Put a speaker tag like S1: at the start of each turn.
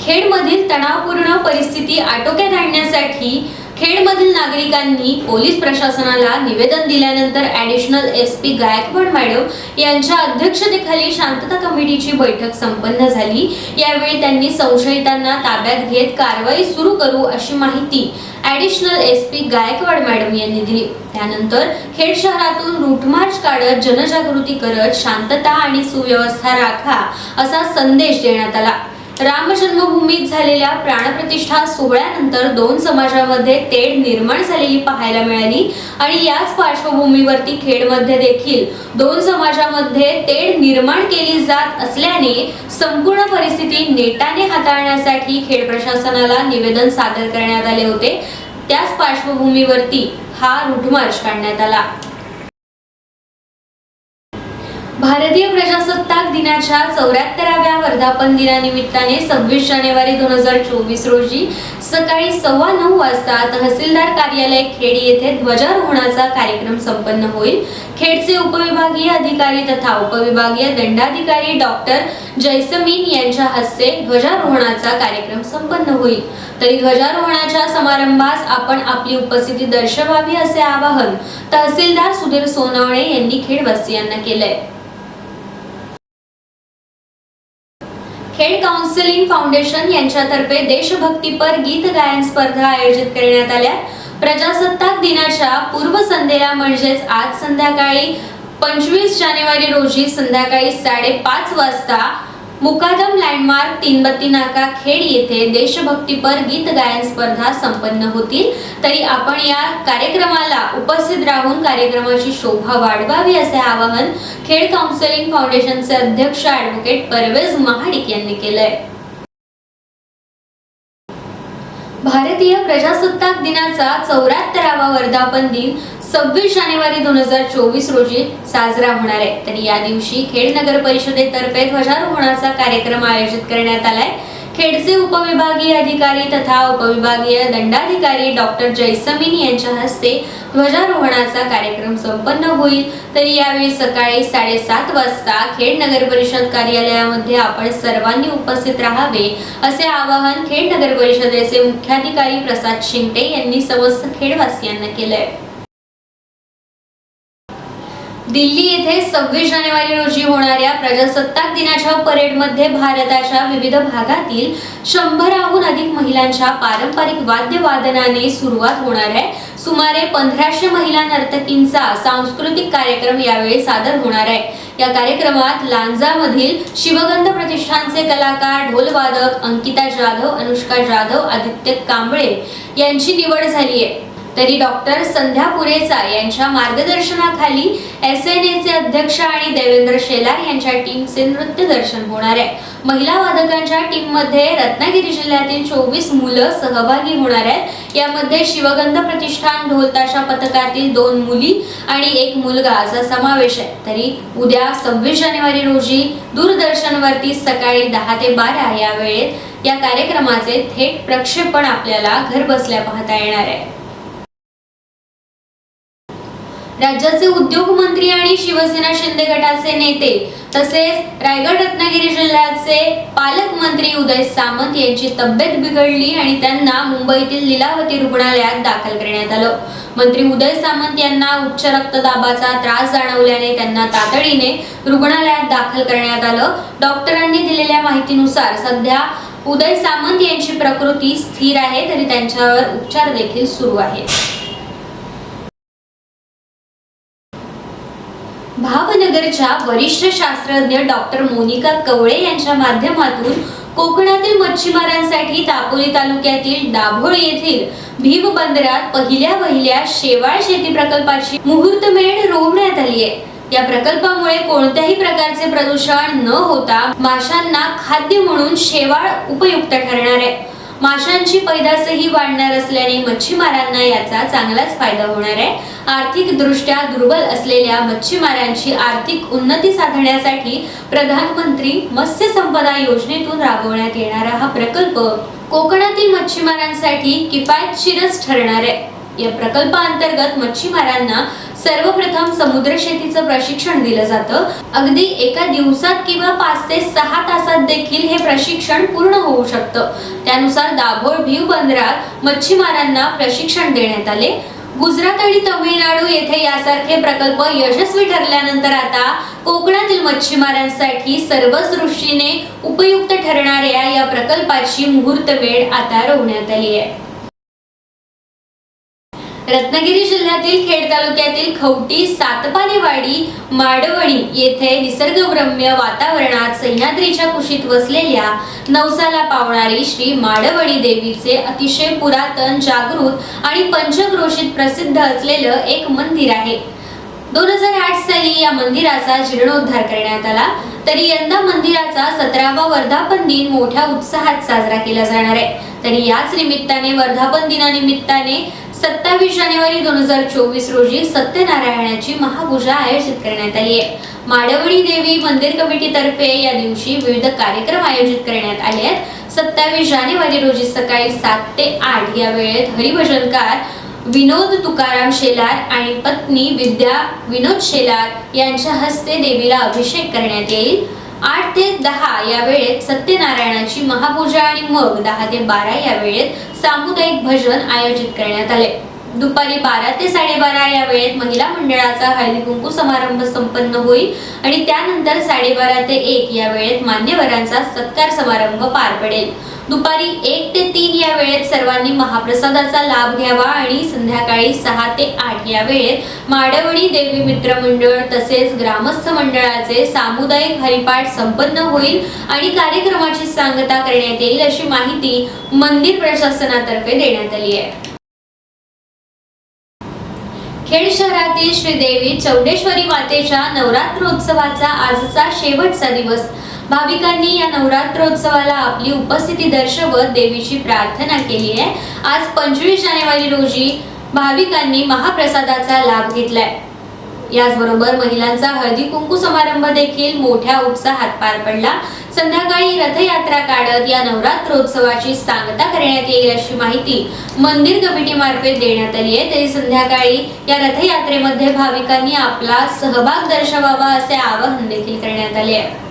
S1: खेडमधील तणावपूर्ण परिस्थिती आटोक्यात आणण्यासाठी खेडमधील नागरिकांनी पोलीस प्रशासनाला निवेदन दिल्यानंतर additional S P Gaikwad madam यांच्या अध्यक्षतेखाली शांतता कमिटीची बैठक संपन्न झाली. यावेळी त्यांनी संशयितांना ताब्यात घेत कारवाई सुरू करू अशी माहिती additional S P Gaikwad madam यांनी दिली. त्यानंतर खेड शहरातून रूटमार्च काढत जनजागृती करत शांतता आणि सुव्यवस्था राखा असा संदेश देण्यात आला. राम जन्मभूमीत झालेल्या प्राणप्रतिष्ठा सोहळ्यानंतर दोन समाजामध्ये तेढ निर्माण झालेली पाहायला मिळाली आणि याच पार्श्वभूमीवरती खेडमध्ये देखील दोन समाजामध्ये तेढ निर्माण केली जात असल्याने संपूर्ण परिस्थिती नेटाने हाताळण्यासाठी खेड प्रशासनाला निवेदन सादर करण्यात आले होते. त्याच पार्श्वभूमीवरती हा रूट मार्च काढण्यात आला. भारतीय प्रजासत्ताक दिनाच्या चौऱ्याहत्तराव्या वर्धापन दिनानिमित्ताने सव्वीस जानेवारी दोन हजार चोवीस रोजी सकाळी सव्वा नऊ वाजता तहसीलदार कार्यालय खेड येथे ध्वजारोहणाचा कार्यक्रम संपन्न होईल. खेडचे उपविभागीय अधिकारी तथा उपविभागीय दंडाधिकारी डॉक्टर जैसमीन यांच्या हस्ते ध्वजारोहणाचा कार्यक्रम संपन्न होईल. तरी ध्वजारोहणाच्या समारंभास आपण आपली उपस्थिती दर्शवावी असे आवाहन तहसीलदार सुधीर सोनवणे यांनी खेडवासियांना केलंय. खेड काउन्सिलिंग फाउंडेशन यांच्यातर्फे देशभक्तीपर गीत गायन स्पर्धा आयोजित करण्यात आल्या. प्रजासत्ताक दिनाच्या पूर्वसंध्येला म्हणजेच आज संध्याकाळी पंचवीस जानेवारी रोजी संध्याकाळी साडेपाच वाजता मुकादम लँडमार्क तीनबत्ती नाका खेड येथे देशभक्तीपर गीत गायन स्पर्धा संपन्न होतील. तरी आपण या कार्यक्रमाला उपस्थित राहून कार्यक्रमाची शोभा वाढवावी असे आवाहन खेड काउन्सिलिंग फाउंडेशनचे अध्यक्ष ॲडव्होकेट परवेज महाडिक यांनी केलंय. भारतीय प्रजासत्ताक दिनाचा चौऱ्याहत्तरावा वर्धापन दिन सव्वीस जानेवारी दोन हजार चोवीस रोजी साजरा होणार आहे. तर या दिवशी खेड नगर परिषदेतर्फे ध्वजारोहणाचा कार्यक्रम आयोजित करण्यात आलाय. खेडचे उपविभागीय अधिकारी तथा उपविभागीय दंडाधिकारी डॉक्टर जैसमीन यांच्या हस्ते ध्वजारोहणाचा कार्यक्रम संपन्न होईल. तरी यावेळी सकाळी साडेसात वाजता खेड नगर परिषद कार्यालयामध्ये आपण सर्वांनी उपस्थित राहावे असे आवाहन खेड नगर परिषदेचे मुख्याधिकारी प्रसाद शिंगटे यांनी समस्त खेडवासियांना केलंय. दिल्ली येथे सव्वीस जानेवारी रोजी होणाऱ्या प्रजासत्ताक दिनाच्या परेडमध्ये भारताच्या विविध भागातील शंभराहून अधिक महिलांच्या पारंपरिक वाद्यवादनाने सुरुवात होणार आहे. सुमारे पंधराशे महिला नर्तकींचा सांस्कृतिक कार्यक्रम यावेळी सादर होणार आहे. या कार्यक्रमात लांजामधील शिवगंध प्रतिष्ठानचे कलाकार ढोलवादक अंकिता जाधव अनुष्का जाधव आदित्य कांबळे यांची निवड झाली आहे. तरी डॉक्टर संध्या पुरेचा यांच्या मार्गदर्शनाखाली एस एन एचे अध्यक्ष आणि देवेंद्र शेलार यांच्या टीमचे नृत्य दर्शन होणार आहे. महिला वादकांच्या टीममध्ये रत्नागिरी जिल्ह्यातील चोवीस मुलं सहभागी होणार आहेत. यामध्ये शिवगंध प्रतिष्ठान ढोलताशा पथकातील दोन मुली आणि एक मुलगा असा समावेश आहे. तरी उद्या सव्वीस जानेवारी रोजी दूरदर्शनवरती सकाळी दहा ते बारा या वेळेत या कार्यक्रमाचे थेट प्रक्षेपण आपल्याला घरबसल्या पाहता येणार आहे. राज्याचे उद्योग मंत्री आणि शिवसेना शिंदे गटाचे नेते तसेच रायगड रत्नागिरी जिल्ह्याचे पालकमंत्री उदय सामंत यांची तब्येत बिघडली आणि त्यांना मुंबईतील लीलावती रुग्णालयात दाखल करण्यात आलं. मंत्री उदय सामंत यांना उच्च रक्तदाबाचा त्रास जाणवल्याने त्यांना तातडीने रुग्णालयात दाखल करण्यात आलं. डॉक्टरांनी दिलेल्या माहितीनुसार सध्या उदय सामंत यांची प्रकृती स्थिर आहे तरी त्यांच्यावर उपचार देखील सुरू आहेत. भावनगरच्या वरिष्ठ शास्त्रज्ञ डॉक्टर मोनिका कवळे यांच्या माध्यमातून कोकणातील मच्छीमारांसाठी दापोली तालुक्यातील दाभोळ येथील भीम बंदरात पहिल्या वहिल्या शेवाळ शेती प्रकल्पाची मुहूर्तमेढ रोवण्यात आली आहे. या प्रकल्पामुळे कोणत्याही प्रकारचे प्रदूषण न होता माशांना खाद्य म्हणून शेवाळ उपयुक्त ठरणार आहे. माशांची पैदासही वाढणार असल्याने मच्छीमारांना याचा चांगलाच फायदा होणार आहे. आर्थिक दृष्ट्या दुर्बल असलेल्या मच्छीमारांची आर्थिक उन्नती साधण्यासाठी प्रधानमंत्री मत्स्य संपदा योजनेतून राबवण्यात येणारा हा प्रकल्प कोकणातील मच्छीमारांसाठी किफायतशीरच ठरणार आहे. या प्रकल्पाअंतर्गत मच्छीमारांना सर्वप्रथम समुद्र शेतीचं प्रशिक्षण दिलं जातं. अगदी एका दिवसात किंवा पाच ते सहा तासात देखील हे प्रशिक्षण पूर्ण होऊ शकतं. त्यानुसार दाभोळ भीव बंदरात मच्छीमारांना प्रशिक्षण देण्यात आले. गुजरात आणि तमिळनाडू येथे यासारखे प्रकल्प यशस्वी ठरल्यानंतर आता कोकणातील मच्छीमारांसाठी सर्वच दृष्टीने उपयुक्त ठरणाऱ्या या प्रकल्पाची मुहूर्त वेळ आता रोवण्यात आली आहे. रत्नागिरी जिल्ह्यातील खेड तालुक्यातील खवटी सातपालेवाडी माडवणी येथे निसर्गरम्य वातावरणात सह्याद्रीच्या कुशीत वसलेल्या नवसाला पावणारी श्री माडवणी देवीचे अतिशय पुरातन जागृत आणि पंचक्रोशीत प्रसिद्ध असलेलं एक मंदिर आहे. दोन हजार आठ साली या मंदिराचा जीर्णोद्धार करण्यात आला. तरी यंदा मंदिराचा सतरावा वर्धापन दिन मोठ्या उत्साहात साजरा केला जाणार आहे. तरी याच निमित्ताने वर्धापन दिनानिमित्ताने सत्तावीस जानेवारी दोन हजार चोवीस रोजी सत्यनारायणाची महापूजा आयोजित करण्यात आली आहे. माडवणी देवी मंदिर कमिटीतर्फे या दिवशी विविध कार्यक्रम आयोजित करण्यात आले आहेत. सत्तावीस जानेवारी रोजी सकाळी सात ते आठ या वेळेत हरिभजनकार विनोद तुकाराम शेलार आणि पत्नी विद्या विनोद शेलार यांच्या हस्ते देवीला अभिषेक करण्यात येईल. आठ ते दहा या वेळेत सत्यनारायणाची महापूजा आणि मग दहा ते बारा या वेळेत सामुदायिक भजन आयोजित करण्यात आले. दुपारी बारा ते साडेबारा या वेळेत महिला मंडळाचा हळदी कुंकू समारंभ संपन्न होईल आणि त्यानंतर साडेबारा ते एक या वेळेत मान्यवरांचा सत्कार समारंभ पार पडेल. दुपारी एक ते तीन या वेळेत सर्वांनी महाप्रसादाचा लाभ घ्यावा आणि संध्याकाळी सहा ते आठ या वेळेत माडवणी देवी मित्र मंडळ तसेच ग्रामस्थ मंडळाचे सामुदायिक हरिपाठ संपन्न होईल आणि कार्यक्रमाची सांगता करण्यात येईल अशी माहिती मंदिर प्रशासनातर्फे देण्यात आली आहे. खेड शहरातील श्रीदेवी चौडेश्वरी मातेच्या नवरात्रोत्सवाचा आजचा शेवटचा दिवस भाविकांनी या नवरात्रोत्सवाला आपली उपस्थिती दर्शवत देवीची प्रार्थना केली आहे. आज पंचवीस जानेवारी रोजी भाविकांनी महाप्रसादाचा लाभ घेतलाय. याचबरोबर महिलांचा हळदी कुंकू समारंभ देखील मोठ्या उत्साहात पार पडला. संध्याकाळी रथयात्रा काढत या नवरात्रोत्सवाची सांगता करण्यात येईल अशी माहिती मंदिर कमिटीमार्फत देण्यात आली आहे. तरी संध्याकाळी या रथयात्रेमध्ये भाविकांनी आपला सहभाग दर्शवावा असे आवाहन देखील करण्यात आले आहे.